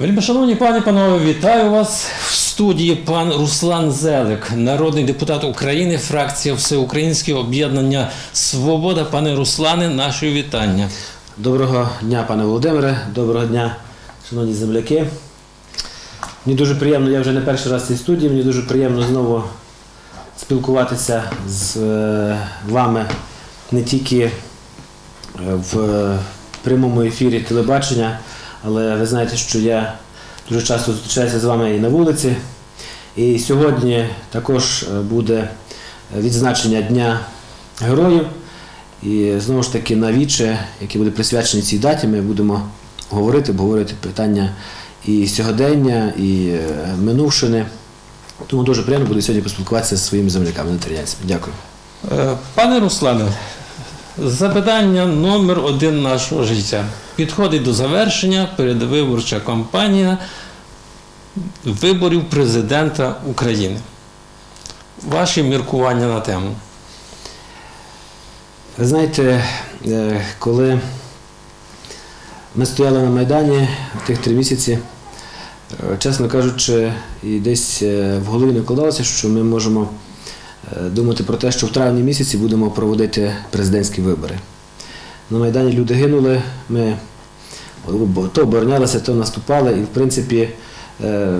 Вельмишановні пані панове, вітаю вас в студії пан Руслан Зелик, народний депутат України, фракція Всеукраїнське об'єднання Свобода. Пане Руслане, наші вітання. Доброго дня, пане Володимире, доброго дня, шановні земляки. Мені дуже приємно, я вже не перший раз в цій студії, мені дуже приємно знову спілкуватися з е, вами не тільки е, в прямому ефірі телебачення, але ви знаєте, що я дуже часто зустрічаюся з вами і на вулиці. І сьогодні також е, буде відзначення Дня Героїв. І знову ж таки на віче, яке буде присвячені цій даті, ми будемо говорити, обговорити питання і сьогодення, і е, минувшини. Тому дуже приємно буде сьогодні поспілкуватися зі своїми земляками нетеріанцями. Дякую. Е, Пане Руслане, запитання номер один нашого життя. Підходить до завершення передвиборча кампанія виборів президента України. Ваші міркування на тему. Ви знаєте, е, коли ми стояли на Майдані в тих три місяці, е, чесно кажучи, і десь е, в голові не вкладалося, що ми можемо думати про те, що в травні місяці будемо проводити президентські вибори. На Майдані люди гинули, ми то оборонялися, то наступали, і в принципі е,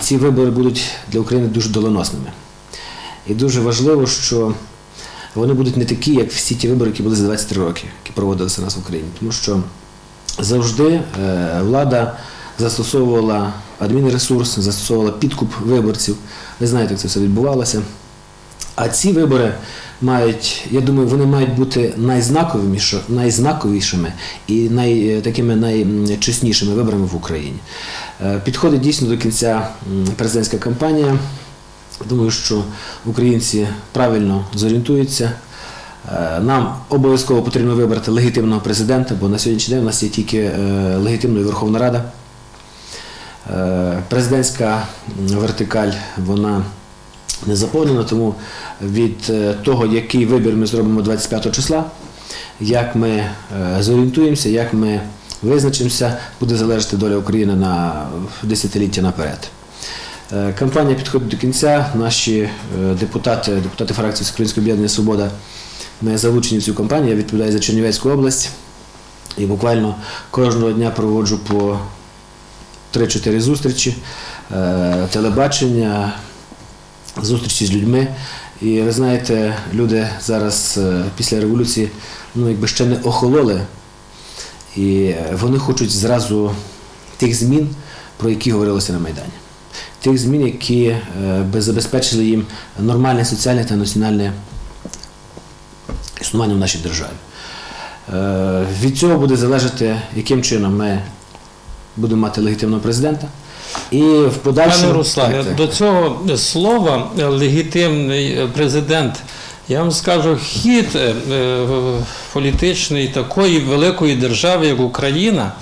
ці вибори будуть для України дуже доленосними. І дуже важливо, що вони будуть не такі, як всі ті вибори, які були за 23 роки, які проводилися у нас в Україні. Тому що завжди е, влада застосовувала адмінресурс, застосовувала підкуп виборців. Ви знаєте, як це все відбувалося. А ці вибори мають, я думаю, вони мають бути найзнаковішими, і най, е, такими найчеснішими виборами в Україні. Е, Підходить дійсно до кінця президентська кампанія. Думаю, що українці правильно зорієнтуються. Е, Нам обов'язково потрібно вибрати легітимного президента, бо на сьогоднішній день у нас є тільки легітимна Верховна Рада. Президентська вертикаль вона не заповнена, тому від е, того, який вибір ми зробимо 25 числа, як ми е, зорієнтуємося, як ми визначимося, буде залежати доля України на десятиліття наперед. Е, Кампанія підходить до кінця. Наші депутати, депутати фракції Українського об'єднання Свобода, ми залучені в цю кампанію. Я відповідаю за Чернівецьку область і буквально кожного дня проводжу по 3-4 зустрічі, телебачення, зустрічі з людьми. І ви знаєте, люди зараз е, після революції ну, якби ще не охололи, і вони хочуть зразу тих змін, про які говорилося на Майдані тих змін, які е, би забезпечили їм нормальне соціальне та національне існування в нашій державі. Е, Від цього буде залежати, яким чином ми будемо мати легітимного президента. І в подальшому Пане Руслане, до цього слова е, легітимний е, президент. Я вам скажу, хід е, політичний такої великої держави, як Україна,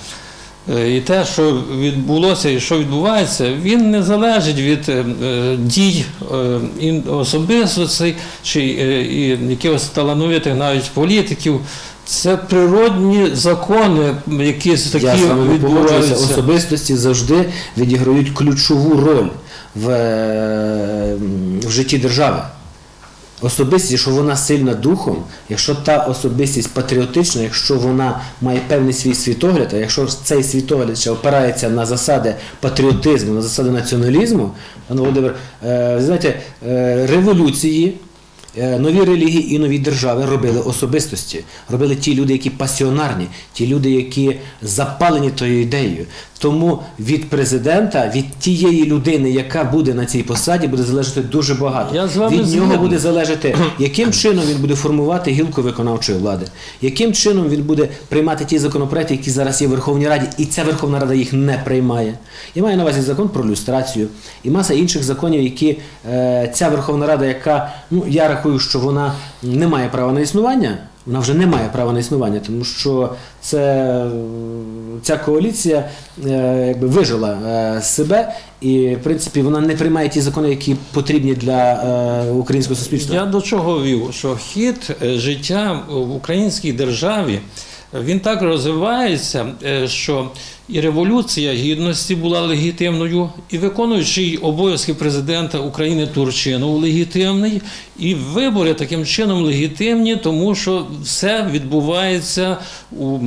і те, що відбулося і що відбувається, він не залежить від е, е, дій е, особистостей чи е, якихось талановитих навіть політиків. Це природні закони, які такі Я відбуваються. Особистості завжди відіграють ключову роль в, е, в житті держави. Особистість, що вона сильна духом, якщо та особистість патріотична, якщо вона має певний свій світогляд, а якщо цей світогляд ще опирається на засади патріотизму, на засади націоналізму, пане Володимир, е, знаєте, е, революції, нові релігії і нові держави робили особистості, робили ті люди, які пасіонарні, ті люди, які запалені тою ідеєю. Тому від президента, від тієї людини, яка буде на цій посаді, буде залежати дуже багато. Я з вами від нього буде залежати, яким чином він буде формувати гілку виконавчої влади, яким чином він буде приймати ті законопроекти, які зараз є в Верховній Раді, і ця Верховна Рада їх не приймає. Я маю на увазі закон про люстрацію і маса інших законів, які е, ця Верховна Рада, яка ну я рахую, що вона не має права на існування. Вона вже не має права на існування, тому що це, ця коаліція е, якби вижила е, себе, і в принципі вона не приймає ті закони, які потрібні для е, українського суспільства. Я до чого вів, що хід життя в українській державі він так розвивається, е, що і революція гідності була легітимною, і виконуючий обов'язки президента України Турчинов легітимний, і вибори таким чином легітимні, тому що все відбувається у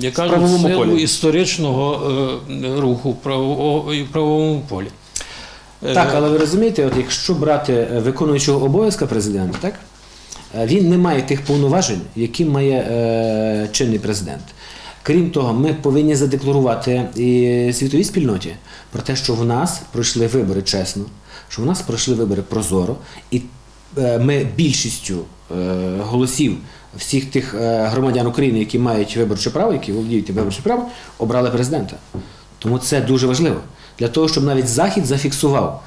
я кажу, в силу полі. історичного е, руху в право- і правовому полі. Е, Так, але ви розумієте, от якщо брати е, виконуючого обов'язка президента, так? Е, Він не має тих повноважень, які має е, чинний президент. Крім того, ми повинні задекларувати і світовій спільноті про те, що в нас пройшли вибори чесно, що в нас пройшли вибори прозоро, і е, ми більшістю е, голосів всіх тих громадян України, які мають виборче право, які володіють виборчим правом, обрали президента. Тому це дуже важливо для того, щоб навіть Захід зафіксував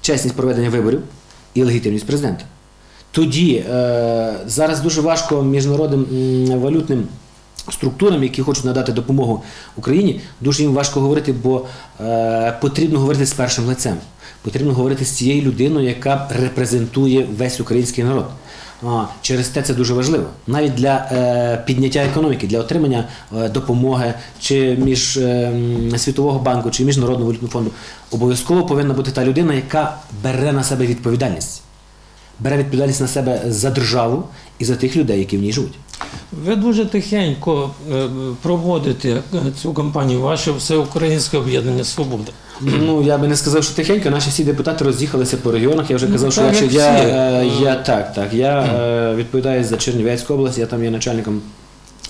чесність проведення виборів і легітимність президента. Тоді е, зараз дуже важко міжнародним валютним структурам, які хочуть надати допомогу Україні, дуже їм важко говорити, бо е, потрібно говорити з першим лицем. Потрібно говорити з цією людиною, яка репрезентує весь український народ. А, через те це дуже важливо. Навіть для е, підняття економіки, для отримання е, допомоги чи між е, Світового банку, чи Міжнародного валютного фонду обов'язково повинна бути та людина, яка бере на себе відповідальність. Бере відповідальність на себе за державу і за тих людей, які в ній живуть. Ви дуже тихенько е, проводите е, цю кампанію, ваше всеукраїнське об'єднання Свобода. Ну я би не сказав, що тихенько. Наші всі депутати роз'їхалися по регіонах. Я вже Ну, казав, що так, я, я, е, я так, так. Я відповідаю за Чернівецьку область. Я там є начальником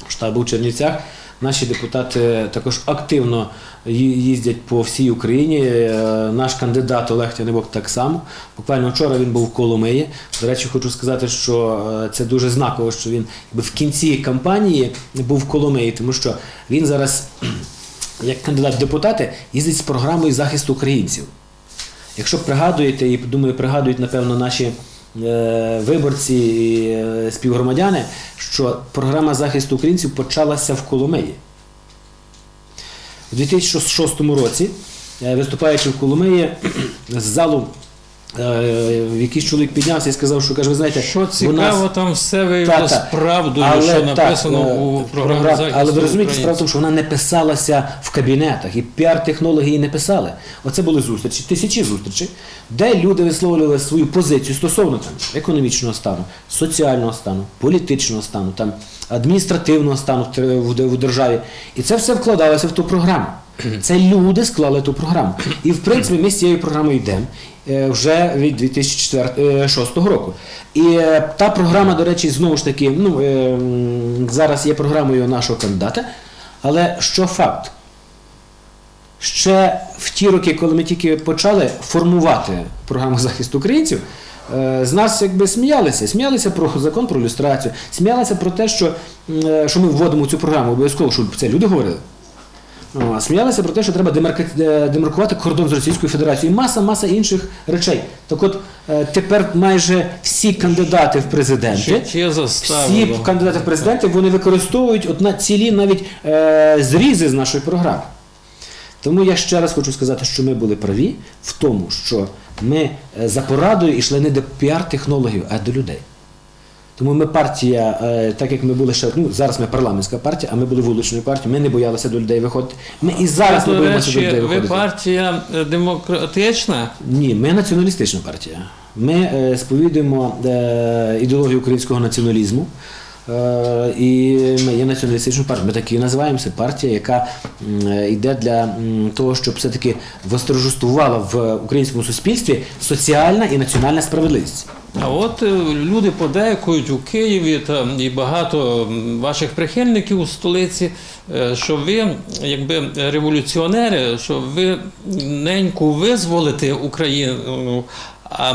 штабу в Чернівцях. Наші депутати також активно їздять по всій Україні. Е, Наш кандидат Олег Тянибок так само. Буквально вчора він був в Коломиї. До речі, хочу сказати, що е, це дуже знаково, що він в кінці кампанії був в Коломиї, тому що він зараз, як кандидат в депутати, їздить з програмою захисту українців. Якщо пригадуєте, і думаю, пригадують, напевно, наші виборці і е, співгромадяни, що програма захисту українців почалася в Коломиї. У 2006 році, е, виступаючи в Коломиї, з залу е, якийсь чоловік піднявся і сказав, що каже, ви знаєте, Що цікаво, нас там все виявилось Та-та. правдою, Але що написано е, у програмі програм- захисту Але ви розумієте, справа в тому, що вона не писалася в кабінетах, і піар-технологи її не писали. Оце були зустрічі, тисячі зустрічей, де люди висловлювали свою позицію стосовно там, економічного стану, соціального стану, політичного стану, там, адміністративного стану в в в державі. І це все вкладалося в ту програму. Це люди склали ту програму. І в принципі ми з цією програмою йдемо е, вже від 2006 року. І е, та програма, до речі, знову ж таки, ну, е, зараз є програмою нашого кандидата. Але що факт? Ще в ті роки, коли ми тільки почали формувати програму захисту українців, е, з нас якби сміялися. Сміялися про закон про люстрацію, сміялися про те, що, е, що ми вводимо цю програму обов'язково, щоб це люди говорили. О, Сміялися про те, що треба е, демаркувати кордон з Російською Федерацією. І Маса, маса інших речей. Так от е, тепер майже всі кандидати в президенти, всі кандидати в президенти вони використовують от на цілі навіть е, зрізи з нашої програми. Тому я ще раз хочу сказати, що ми були праві в тому, що ми за порадою йшли не до піар-технологів, а до людей. Тому ми партія, е, так як ми були ще, ну зараз ми парламентська партія, а ми були вуличною партією, ми не боялися до людей виходити. Ми і зараз не боїмося до людей ви партія е, демократична. Ні, ми націоналістична партія. Ми е, сповідуємо ідеологію українського націоналізму. І ми є націоналістичною партією. Ми так і називаємося партія, яка йде для того, щоб все-таки восторжествувала в українському суспільстві соціальна і національна справедливість. А от е, люди подейкують у Києві та і багато ваших прихильників у столиці, е, що ви, якби революціонери, що ви неньку визволите Україну, а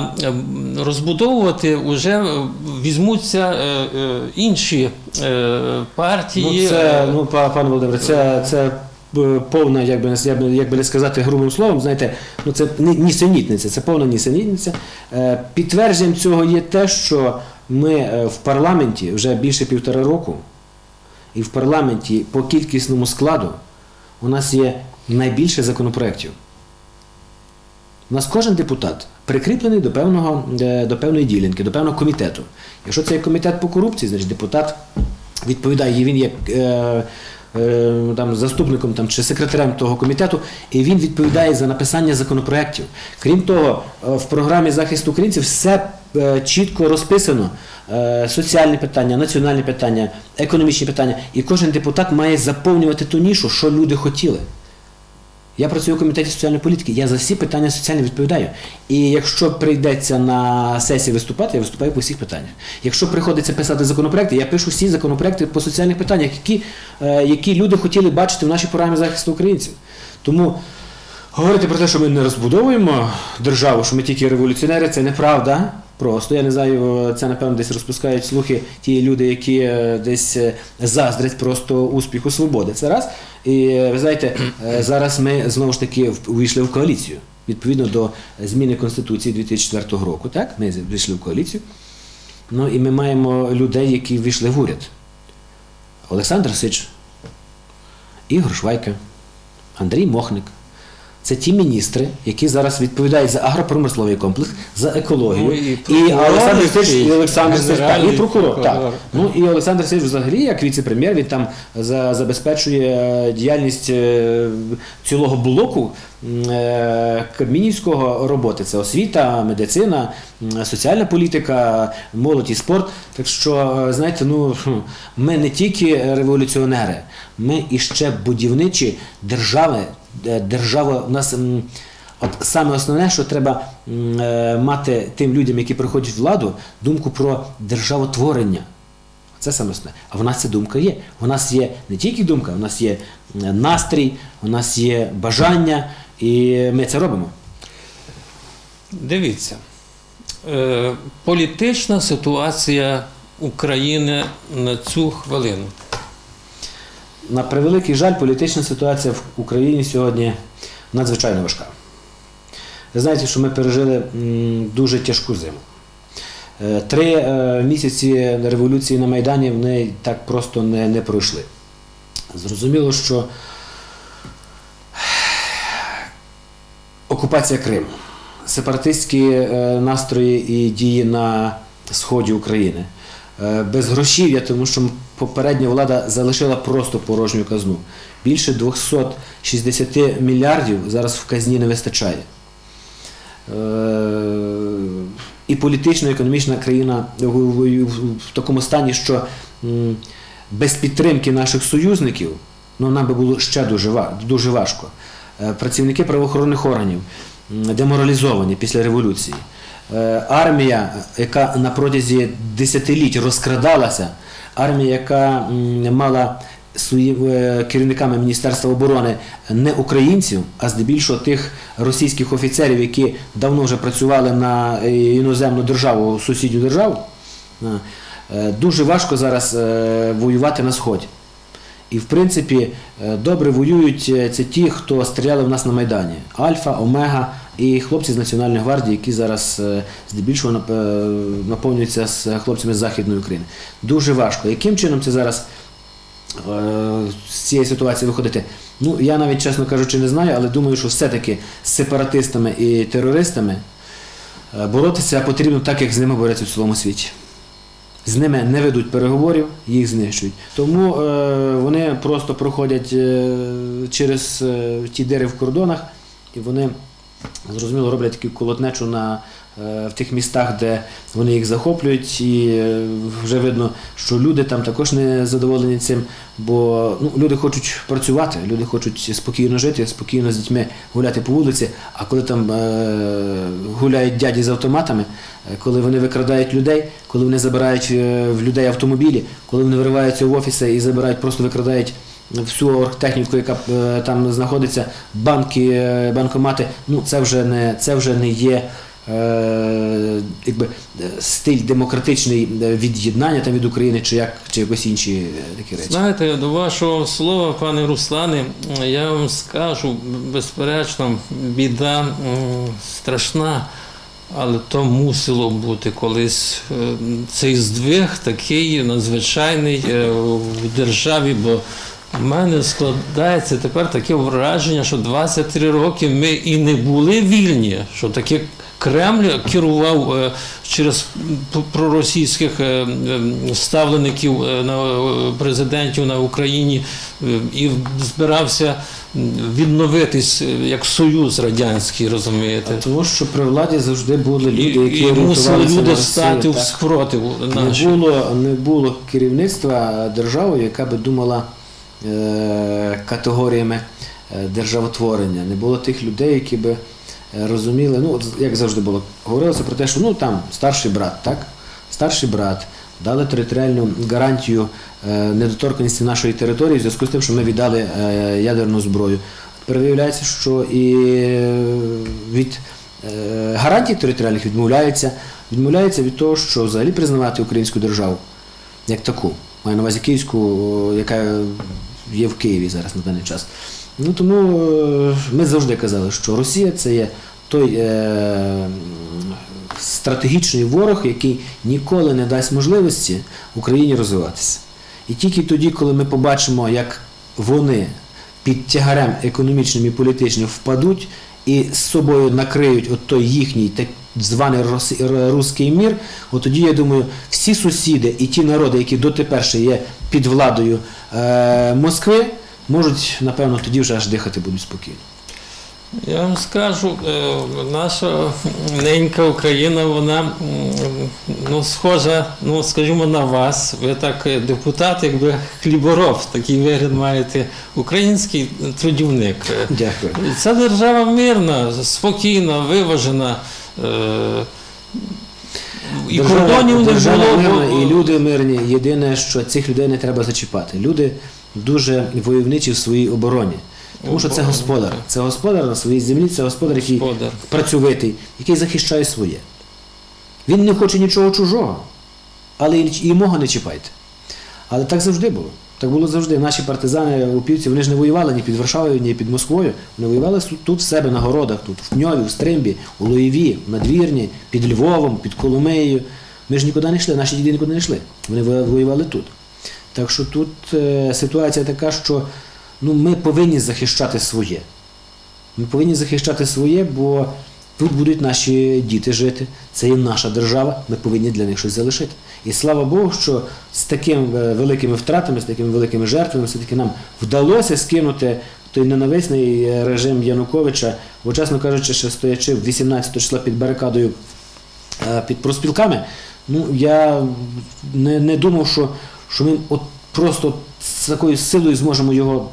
розбудовувати вже візьмуться е, е, інші партії. Ну, це, ну, па- пане Володимире, це, це повна, як би, як би, не сказати грубим словом, знаєте, ну це нісенітниця, це повна нісенітниця. Е, Підтвердженням цього є те, що ми е, в парламенті вже більше півтора року, і в парламенті по кількісному складу у нас є найбільше законопроєктів. У нас кожен депутат прикріплений до, певного, е, до певної ділянки, до певного комітету. Якщо це є комітет по корупції, значить депутат відповідає, він є там, заступником там, чи секретарем того комітету, і він відповідає за написання законопроєктів. Крім того, е, в програмі захисту українців все е, чітко розписано. Е, Соціальні питання, національні питання, економічні питання. І кожен депутат має заповнювати ту нішу, що люди хотіли. Я працюю у комітеті соціальної політики, я за всі питання соціальні відповідаю. І якщо прийдеться на сесії виступати, я виступаю по всіх питаннях. Якщо приходиться писати законопроекти, я пишу всі законопроекти по соціальних питаннях, які, е, які люди хотіли бачити в нашій програмі захисту українців. Тому говорити про те, що ми не розбудовуємо державу, що ми тільки революціонери, це неправда. Просто я не знаю, це напевно десь розпускають слухи ті люди, які е, десь е, заздрять просто успіху свободи. Це раз. І е, ви знаєте, зараз ми знову ж таки увійшли в коаліцію. Відповідно до зміни Конституції 2004 року, так? Ми війшли в коаліцію. Ну і ми маємо людей, які війшли в уряд. Олександр Сич, Ігор Швайка, Андрій Мохник. Це ті міністри, які зараз відповідають за агропромисловий комплекс, за екологію. Ну, і і, прокурор Олександр Сич, і Олександр Сич, так, і генеральний прокурор. Так. прокурор. Ну і Олександр Сич взагалі, як віце-прем'єр, він там за, забезпечує е, діяльність е, цілого блоку м, е, Кабмінівського роботи. Це освіта, медицина, м, соціальна політика, молодь і спорт. Так що, е, знаєте, ну хм, ми не тільки революціонери, ми і ще будівничі держави. Де Держава у нас. От саме основне, що треба е, мати тим людям, які приходять в владу, думку про державотворення. Це саме основне. А в нас ця думка є. У нас є не тільки думка, у нас є настрій, у нас є бажання, і ми це робимо. Дивіться, е, політична ситуація України на цю хвилину. На превеликий жаль, політична ситуація в Україні сьогодні надзвичайно важка. Ви знаєте, що ми пережили дуже тяжку зиму. Е, Три е, місяці революції на Майдані вони так просто не, не пройшли. Зрозуміло, що окупація Криму, сепаратистські е, настрої і дії на сході України, е, безгрошів'я, тому що попередня влада залишила просто порожню казну. Більше 260 мільярдів зараз в казні не вистачає. Е, І політично, і економічна країна в, такому стані, що без підтримки наших союзників ну, нам би було ще дуже важко. Е, Працівники правоохоронних органів деморалізовані після революції. Е, Армія, яка на протязі десятиліть розкрадалася, армія, яка мала своїми керівниками Міністерства оборони не українців, а здебільшого тих російських офіцерів, які давно вже працювали на е, іноземну державу, сусідню державу, е, е, дуже важко зараз е, воювати на сході. І в принципі е, добре воюють е, це ті, хто стріляли в нас на Майдані. Альфа, Омега і хлопці з Національної гвардії, які зараз е, здебільшого наповнюються з хлопцями з Західної України. Дуже важко. Яким чином це зараз з цієї ситуації виходити? Ну, я навіть, чесно кажучи, не знаю, але думаю, що все-таки з сепаратистами і терористами боротися потрібно так, як з ними борються в цілому світі. З ними не ведуть переговорів, їх знищують. Тому е, вони просто проходять е, через е, ті дири в кордонах, і вони зрозуміло роблять таку колотнечу на, в тих містах, де вони їх захоплюють, і е, вже видно, що люди там також не задоволені цим, бо ну, люди хочуть працювати, люди хочуть спокійно жити, спокійно з дітьми гуляти по вулиці. А коли там е, гуляють дяді з автоматами, е, коли вони викрадають людей, коли вони забирають е, в людей автомобілі, коли вони вириваються в офіси і забирають, просто викрадають всю оргтехніку, яка е, там знаходиться, банки, е, банкомати, ну це вже не це вже не є. Е, якби е, стиль демократичний е, від'єднання там від України чи як чи якось інші такі речі. Знаєте, до вашого слова, пане Руслане, я вам скажу, безперечно, біда страшна, але то мусило бути колись цей здвиг такий надзвичайний в державі, бо У мене складається тепер таке враження, що 23 роки ми і не були вільні, що таке Кремль керував е, через проросійських е, е, е, президентів на Україні і збирався відновитись як союз радянський, розумієте. Тому що при владі завжди були люди, які і мусили люди стати в спротив Не було, не було керівництва держави, яка би думала е, категоріями державотворення. Не було тих людей, які би розуміли, ну, як завжди було, говорилося про те, що ну там старший брат, так? Старший брат. Дали територіальну гарантію е, недоторканості нашої території в зв'язку з тим, що ми віддали е, ядерну зброю. Тепер що і е, від е, гарантій територіальних відмовляється, відмовляється від того, що взагалі признавати українську державу як таку. Маю на увазі київську, яка є в Києві зараз на даний час. Ну тому е, ми завжди казали, що Росія це є той е, стратегічний ворог, який ніколи не дасть можливості Україні розвиватися. І тільки тоді, коли ми побачимо, як вони під тягарем економічним і політичним впадуть і з собою накриють от той їхній так званий рос- р- руський мір, от тоді, я думаю, всі сусіди і ті народи, які дотепер ще є під владою е, Москви, можуть, напевно, тоді вже аж дихати будуть спокійно. Я вам скажу, е, наша ненька Україна, вона ну, схожа, ну, скажімо, на вас. Ви так е, депутат, якби хлібороб, такий вигляд маєте, український трудівник. Дякую. Ця держава мирна, спокійна, виважена. е, І Держава- кордонів не держава було. мирна, і люди мирні. Єдине, що цих людей не треба зачіпати. Люди дуже войовничі в своїй обороні. Тому що це господар. Це господар на своїй землі, це господар, який Господар. працьовитий, який захищає своє. Він не хоче нічого чужого, але і і мого не чіпайте. Але так завжди було. Так було завжди. Наші партизани упівці, вони ж не воювали ні під Варшавою, ні під Москвою. Вони воювали тут, тут в себе на городах, тут в Пньові, в Стримбі, у Лоєві, в Надвірні, під Львовом, під Коломиєю. Ми ж нікуди не йшли, наші діди нікуди не йшли. Вони воювали тут. Так що тут е, ситуація така, що ну, ми повинні захищати своє. Ми повинні захищати своє, бо тут будуть наші діти жити. Це є наша держава, ми повинні для них щось залишити. І слава Богу, що з такими е, великими втратами, з такими великими жертвами, все-таки нам вдалося скинути той ненависний е, режим Януковича, бо, чесно кажучи, ще стоячи 18 числа під барикадою під проспілками, ну я не, не думав, що, що ми от просто з такою силою зможемо його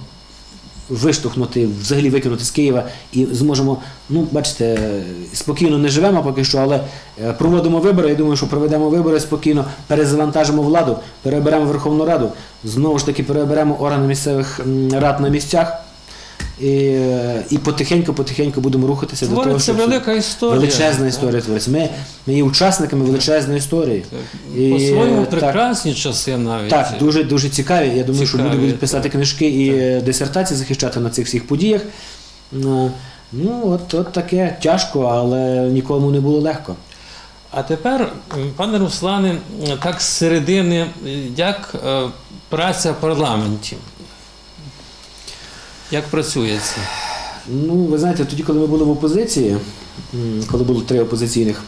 виштовхнути, взагалі викинути з Києва і зможемо, ну бачите, спокійно не живемо поки що, але е, проводимо вибори. Я думаю, що проведемо вибори спокійно, перезавантажимо владу, переберемо Верховну Раду, знову ж таки переберемо органи місцевих рад на місцях. І, е, і потихеньку-потихеньку будемо рухатися до того, Твориться щоб велика історія. величезна історія твориться. Ми, ми є учасниками величезної історії. І, По-своєму так. прекрасні часи навіть. Так, дуже дуже цікаві. Я думаю, що люди будуть писати так. книжки і е, дисертації захищати на цих всіх подіях. Е, Ну, от, от таке тяжко, але нікому не було легко. А тепер, пане Руслане, так з середини, як праця в парламенті? Як працює це? Ну, ви знаєте, тоді, коли ми були в опозиції, коли було три опозиційних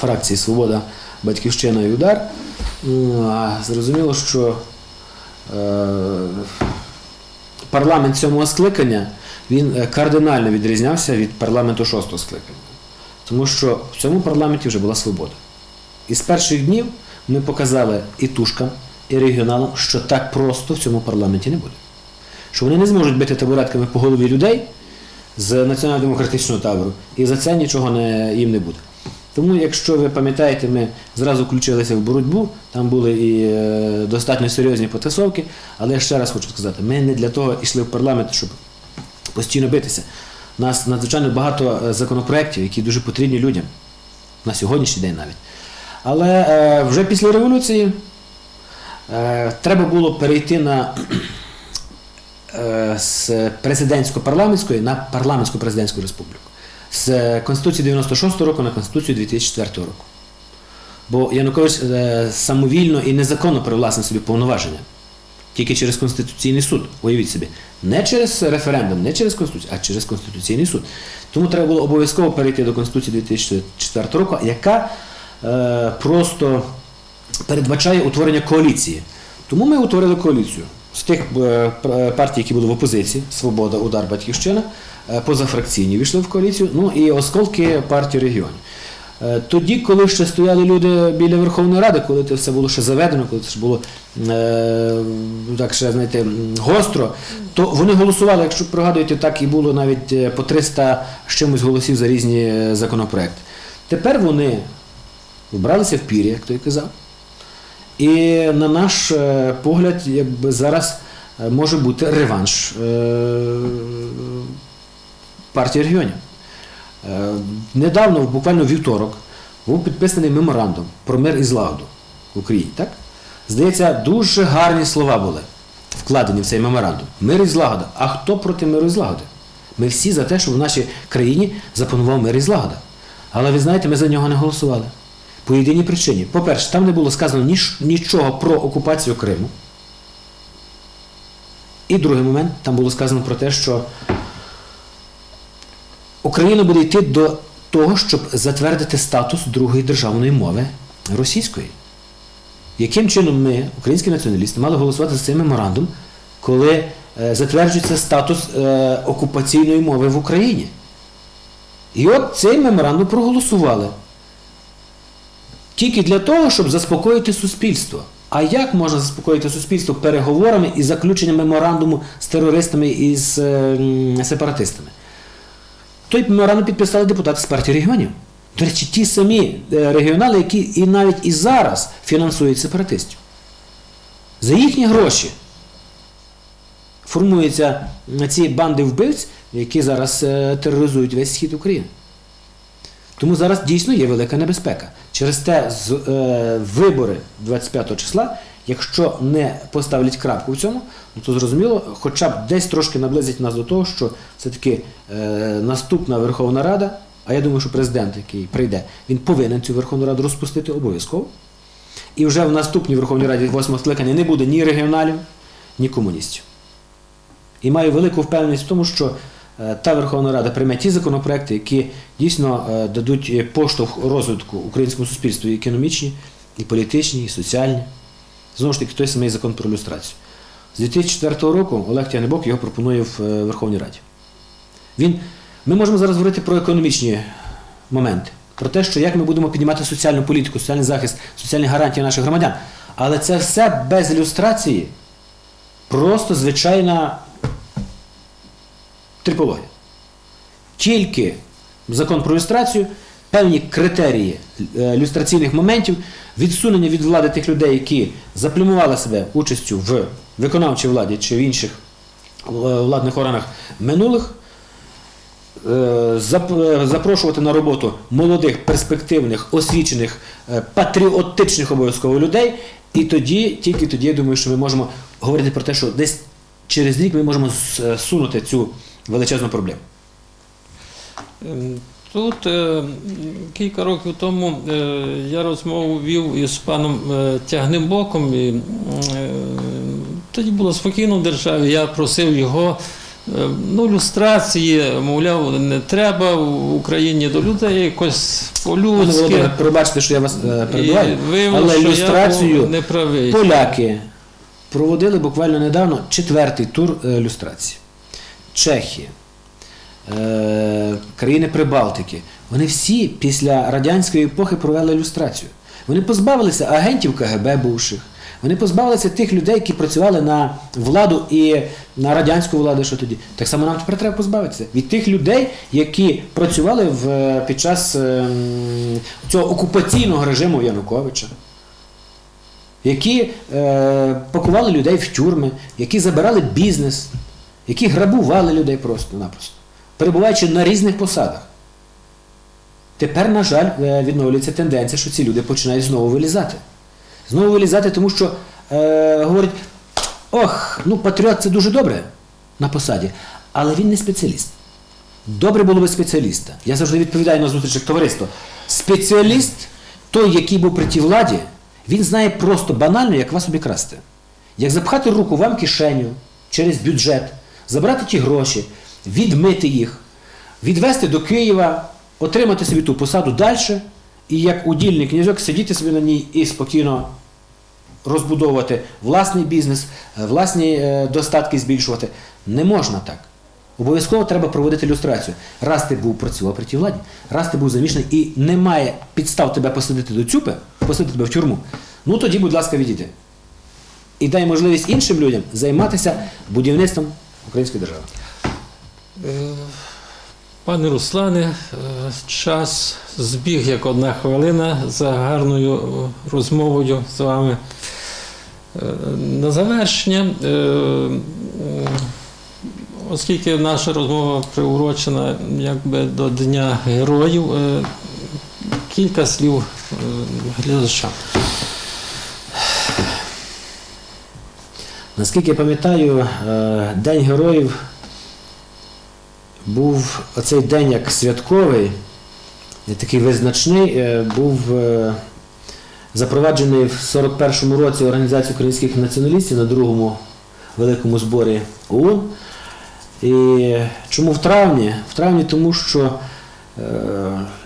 фракції Свобода, Батьківщина і Удар, зрозуміло, що е, парламент сьомого скликання він е, кардинально відрізнявся від парламенту шостого скликання. Тому що в цьому парламенті вже була свобода. І з перших днів ми показали і тушкам, і регіоналам, що так просто в цьому парламенті не буде. Що вони не зможуть бити табуретками по голові людей з націонал-демократичного табору, і за це нічого не, їм не буде. Тому, якщо ви пам'ятаєте, ми зразу включилися в боротьбу, там були і е, достатньо серйозні потасовки, але я ще раз хочу сказати, ми не для того йшли в парламент, щоб постійно битися. У нас надзвичайно багато е, законопроєктів, які дуже потрібні людям на сьогоднішній день навіть. Але е, вже після революції треба було перейти на з президентсько-парламентської на парламентську президентську республіку. З Конституції 96 року на Конституцію 2004 року. Бо Янукович е, самовільно і незаконно привласнив собі повноваження. тільки через Конституційний суд. Уявіть собі. Не через референдум, не через Конституцію, а через Конституційний суд. Тому треба було обов'язково перейти до Конституції 2004 року, яка е, просто передбачає утворення коаліції. Тому ми утворили коаліцію з тих е, партій, які були в опозиції: Свобода, Удар, Батьківщина, е, позафракційні війшли в коаліцію, ну і осколки партії регіонів. Е, Тоді, коли ще стояли люди біля Верховної Ради, коли це все було ще заведено, коли це ж було е, так ще знаєте, гостро, то вони голосували, якщо пригадуєте, так і було навіть е, по 300 з чимось голосів за різні е, законопроекти. Тепер вони вбралися в пір'я, як той казав. І на наш е, погляд, зараз е, може бути реванш е, партії регіонів. Недавно, буквально вівторок, був підписаний меморандум про мир і злагоду в Україні. Так? Здається, дуже гарні слова були вкладені в цей меморандум. Мир і злагода. А хто проти миру і злагоди? Ми всі за те, щоб в нашій країні запанував мир і злагода. Але ви знаєте, ми за нього не голосували. По єдиній причині. По-перше, там не було сказано ніч- нічого про окупацію Криму. І другий момент, там було сказано про те, що Україна буде йти до того, щоб затвердити статус другої державної мови російської. Яким чином ми, українські націоналісти, мали голосувати за цей меморандум, коли е, затверджується статус е, окупаційної мови в Україні? І от цей меморандум проголосували. Тільки для того, щоб заспокоїти суспільство. А як можна заспокоїти суспільство переговорами і заключенням меморандуму з терористами і з е, сепаратистами? Той меморандум підписали депутати з партії регіонів. До речі, ті самі е, регіонали, які і навіть і зараз фінансують сепаратистів. За їхні гроші формуються ці банди вбивць, які зараз е, тероризують весь схід України. Тому зараз дійсно є велика небезпека. Через те з, е, вибори 25 числа, якщо не поставлять крапку в цьому, ну, то зрозуміло, хоча б десь трошки наблизить нас до того, що все-таки е, наступна Верховна Рада, а я думаю, що президент, який прийде, він повинен цю Верховну Раду розпустити обов'язково. І вже в наступній Верховній Раді восьмого скликання не буде ні регіоналів, ні комуністів. І маю велику впевненість в тому, що та Верховна Рада прийме ті законопроекти, які дійсно е, дадуть е, поштовх розвитку українському суспільству і економічні, і політичні, і соціальні. Знову ж таки, той самий закон про люстрацію. З 2004 року Олег Тягнебок його пропонує в е, Верховній Раді. Він, ми можемо зараз говорити про економічні моменти, про те, що як ми будемо піднімати соціальну політику, соціальний захист, соціальні гарантії наших громадян. Але це все без ілюстрації, просто звичайна трипологія. Тільки закон про люстрацію, певні критерії е, люстраційних моментів, відсунення від влади тих людей, які заплюмували себе участю в виконавчій владі чи в інших е, владних органах минулих, е, зап- запрошувати на роботу молодих, перспективних, освічених, патріотичних обов'язково людей. І тоді, тільки тоді, я думаю, що ми можемо говорити про те, що десь через рік ми можемо зсунути цю величезну проблему. Ем, Тут е, кілька років тому е, я розмову вів із паном е, Тягнебоком. І, е, тоді було спокійно в державі. Я просив його. е, Ну, люстрації, мовляв, не треба в Україні до людей якось по-людськи. Пробачте, що я вас е, І але що люстрацію був неправий. поляки проводили буквально недавно четвертий тур е, люстрації. Чехія, е, країни Прибалтики. Вони всі після радянської епохи провели люстрацію. Вони позбавилися агентів КГБ бувших. Вони позбавилися тих людей, які працювали на владу і на радянську владу, що тоді. Так само нам тепер треба позбавитися від тих людей, які працювали в, е, під час ем, цього окупаційного режиму Януковича які е, пакували людей в тюрми, які забирали бізнес, які грабували людей просто-напросто, перебуваючи на різних посадах. Тепер, на жаль, е, відновлюється тенденція, що ці люди починають знову вилізати. Знову вилізати, тому що е, говорять, ох, ну патріот це дуже добре на посаді, але він не спеціаліст. Добре було би спеціаліста. Я завжди відповідаю на зустрічах товариства. Спеціаліст, той, який був при тій владі, він знає просто банально, як вас обікрасти. як запхати руку вам кишеню через бюджет, забрати ті гроші, відмити їх, відвести до Києва, отримати собі ту посаду далі, і як удільний князьок сидіти собі на ній і спокійно розбудовувати власний бізнес, е, власні е, достатки збільшувати. Не можна так. Обов'язково треба проводити люстрацію. Раз ти був працював при тій владі, раз ти був замішаний і немає підстав тебе посадити до цюпи, посадити тебе в тюрму, ну тоді, будь ласка, відійди. І дай можливість іншим людям займатися будівництвом української держави. Е, Пане Руслане, е, час збіг як одна хвилина за гарною е, розмовою з вами. На завершення, оскільки наша розмова приурочена якби до Дня Героїв, кілька слів глядачам. Наскільки я пам'ятаю, е, День героїв був оцей день як святковий, такий визначний, е, був е, запроваджений в 41-му році Організацією українських націоналістів на другому великому зборі ООН. І чому в травні? В травні тому, що е,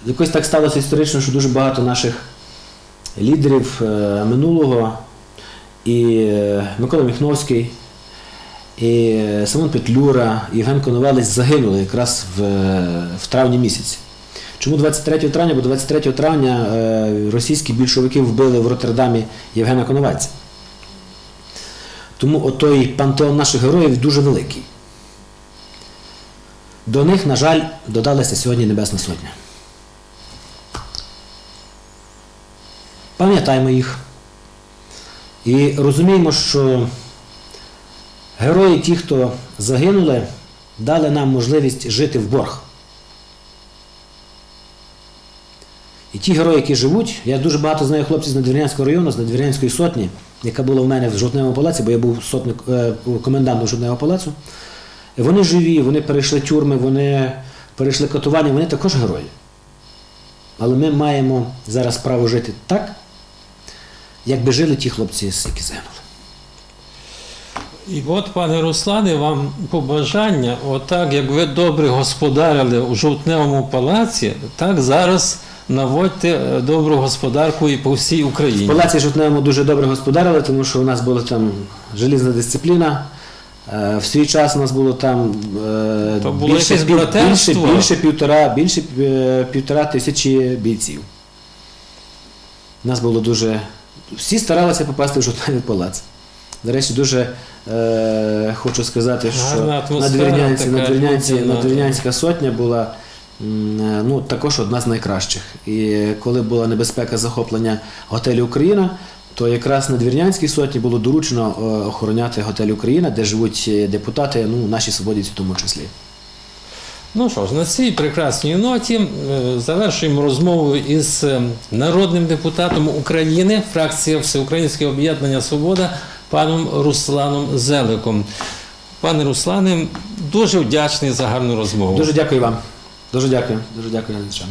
якось так сталося історично, що дуже багато наших лідерів минулого і е, Микола Міхновський, і е, Симон Петлюра, і Євген Коновалець загинули якраз в, е, в травні місяці. Чому 23 травня? Бо 23 травня російські більшовики вбили в Роттердамі Євгена Коновальця. Тому отой пантеон наших героїв дуже великий. До них, на жаль, додалася сьогодні Небесна Сотня. Пам'ятаємо їх. І розуміємо, що герої, ті, хто загинули, дали нам можливість жити в борг. І ті герої, які живуть, я дуже багато знаю хлопців з Надвірнянського району, з Надвірнянської сотні, яка була в мене в Жовтневому палаці, бо я був сотник, е, комендантом Жовтневого палацу. Вони живі, вони перейшли тюрми, вони перейшли катування, вони також герої. Але ми маємо зараз право жити так, як би жили ті хлопці, які загинули. І от, пане Руслане, вам побажання, отак, як ви добре господарили у жовтневому палаці, так зараз наводьте е, добру господарку і по всій В Україні. палаці Жовтневому дуже добре господарили, тому що у нас була там желізна дисципліна. Е, В свій час у нас було там е, То було більше, більше, більше, півтора, більше півтора тисячі бійців. У нас було дуже. Всі старалися попасти в Жовтневий палац. До речі, дуже е, хочу сказати, що надвірнянці, надвірнянці, надвірнянська сотня була е, ну, також одна з найкращих. І коли була небезпека захоплення готелю Україна, то якраз на Двірнянській сотні було доручено е, охороняти готель Україна, де живуть е, депутати, ну, наші свободівці в тому числі. Ну що ж, на цій прекрасній ноті е, завершуємо розмову із е, народним депутатом України, фракція Всеукраїнське об'єднання Свобода, паном Русланом Зеликом. Пане Руслане, дуже вдячний за гарну розмову. Дуже дякую вам. Дуже дякую. Дуже дякую глядачам.